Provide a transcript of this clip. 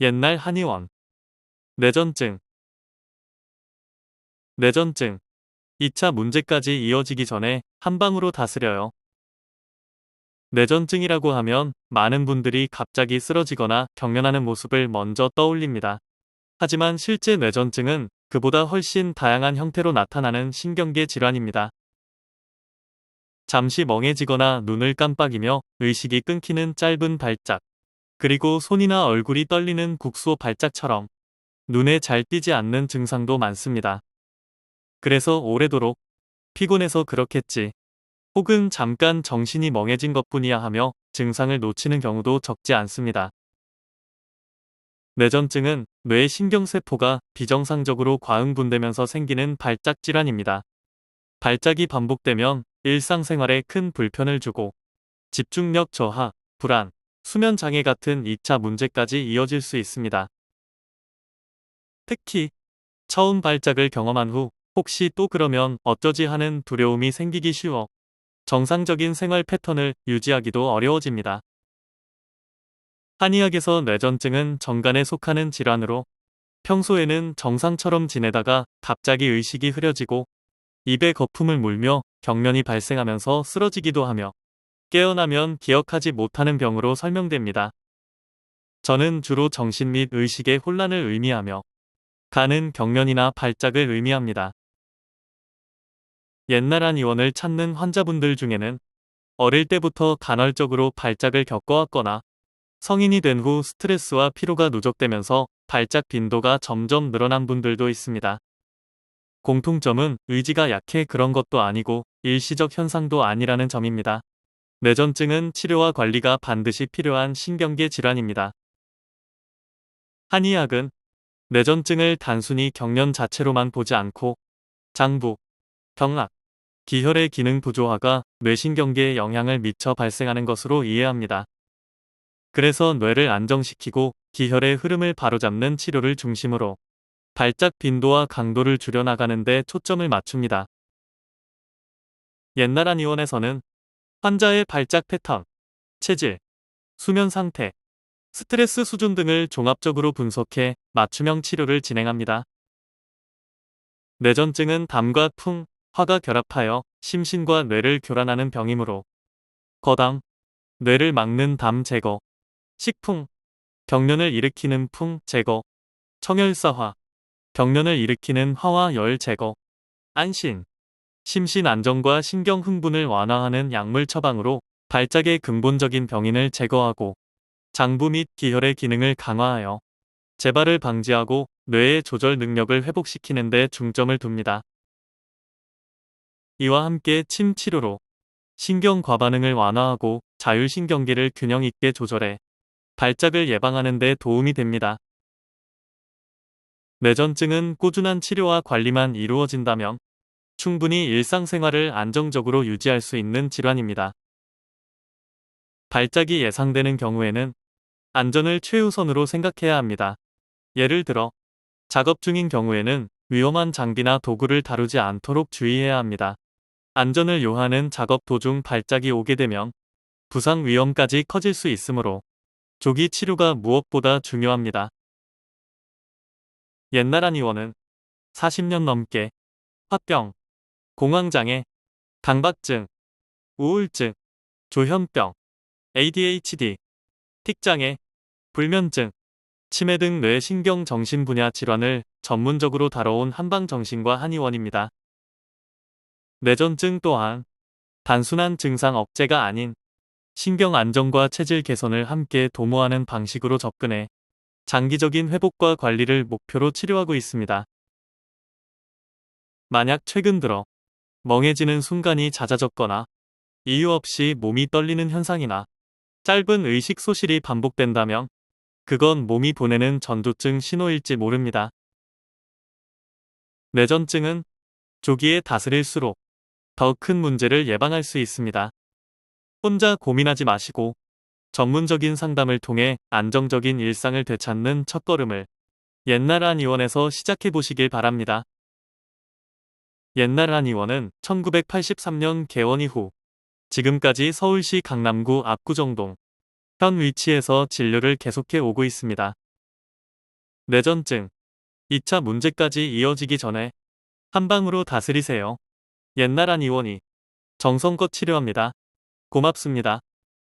옛날 한의원 뇌전증 뇌전증 2차 문제까지 이어지기 전에 한 방으로 다스려요. 뇌전증이라고 하면 많은 분들이 갑자기 쓰러지거나 경련하는 모습을 먼저 떠올립니다. 하지만 실제 뇌전증은 그보다 훨씬 다양한 형태로 나타나는 신경계 질환입니다. 잠시 멍해지거나 눈을 깜빡이며 의식이 끊기는 짧은 발작, 그리고 손이나 얼굴이 떨리는 국소 발작처럼 눈에 잘 띄지 않는 증상도 많습니다. 그래서 오래도록 피곤해서 그렇겠지. 혹은 잠깐 정신이 멍해진 것뿐이야 하며 증상을 놓치는 경우도 적지 않습니다. 뇌전증은 뇌 신경세포가 비정상적으로 과흥분되면서 생기는 발작 질환입니다. 발작이 반복되면 일상생활에 큰 불편을 주고 집중력 저하, 불안, 수면 장애 같은 2차 문제까지 이어질 수 있습니다. 특히 처음 발작을 경험한 후 혹시 또 그러면 어쩌지 하는 두려움이 생기기 쉬워 정상적인 생활 패턴을 유지하기도 어려워집니다. 한의학에서 뇌전증은 정간에 속하는 질환으로 평소에는 정상처럼 지내다가 갑자기 의식이 흐려지고 입에 거품을 물며 경련이 발생하면서 쓰러지기도 하며 깨어나면 기억하지 못하는 병으로 설명됩니다. 저는 주로 정신 및 의식의 혼란을 의미하며 가는 경련이나 발작을 의미합니다. 옛날 한의원을 찾는 환자분들 중에는 어릴 때부터 간헐적으로 발작을 겪어왔거나 성인이 된 후 스트레스와 피로가 누적되면서 발작 빈도가 점점 늘어난 분들도 있습니다. 공통점은 의지가 약해 그런 것도 아니고 일시적 현상도 아니라는 점입니다. 뇌전증은 치료와 관리가 반드시 필요한 신경계 질환입니다. 한의학은 뇌전증을 단순히 경련 자체로만 보지 않고 장부, 경락, 기혈의 기능 부조화가 뇌신경계에 영향을 미쳐 발생하는 것으로 이해합니다. 그래서 뇌를 안정시키고 기혈의 흐름을 바로잡는 치료를 중심으로 발작 빈도와 강도를 줄여나가는 데 초점을 맞춥니다. 옛날 한의원에서는 환자의 발작 패턴, 체질, 수면 상태, 스트레스 수준 등을 종합적으로 분석해 맞춤형 치료를 진행합니다. 뇌전증은 담과 풍, 화가 결합하여 심신과 뇌를 교란하는 병이므로 거담, 뇌를 막는 담 제거, 식풍, 경련을 일으키는 풍 제거, 청열사화, 경련을 일으키는 화와 열 제거, 안신, 심신 안정과 신경 흥분을 완화하는 약물 처방으로 발작의 근본적인 병인을 제거하고 장부 및 기혈의 기능을 강화하여 재발을 방지하고 뇌의 조절 능력을 회복시키는 데 중점을 둡니다. 이와 함께 침 치료로 신경 과반응을 완화하고 자율신경계를 균형 있게 조절해 발작을 예방하는 데 도움이 됩니다. 뇌전증은 꾸준한 치료와 관리만 이루어진다면 충분히 일상생활을 안정적으로 유지할 수 있는 질환입니다. 발작이 예상되는 경우에는 안전을 최우선으로 생각해야 합니다. 예를 들어 작업 중인 경우에는 위험한 장비나 도구를 다루지 않도록 주의해야 합니다. 안전을 요하는 작업 도중 발작이 오게 되면 부상 위험까지 커질 수 있으므로 조기 치료가 무엇보다 중요합니다. 옛날 한의원은 40년 넘게 화병, 공황장애, 강박증, 우울증, 조현병, ADHD, 틱장애, 불면증, 치매 등 뇌신경 정신 분야 질환을 전문적으로 다뤄온 한방정신과 한의원입니다. 뇌전증 또한 단순한 증상 억제가 아닌 신경 안정과 체질 개선을 함께 도모하는 방식으로 접근해 장기적인 회복과 관리를 목표로 치료하고 있습니다. 만약 최근 들어 멍해지는 순간이 잦아졌거나 이유 없이 몸이 떨리는 현상이나 짧은 의식 소실이 반복된다면 그건 몸이 보내는 전두증 신호일지 모릅니다. 뇌전증은 조기에 다스릴수록 더 큰 문제를 예방할 수 있습니다. 혼자 고민하지 마시고 전문적인 상담을 통해 안정적인 일상을 되찾는 첫걸음을 옛날 한의원에서 시작해 보시길 바랍니다. 옛날 한의원은 1983년 개원 이후 지금까지 서울시 강남구 압구정동 현 위치에서 진료를 계속해 오고 있습니다. 뇌전증. 2차 문제까지 이어지기 전에 한 방으로 다스리세요. 옛날 한 의원이 정성껏 치료합니다. 고맙습니다.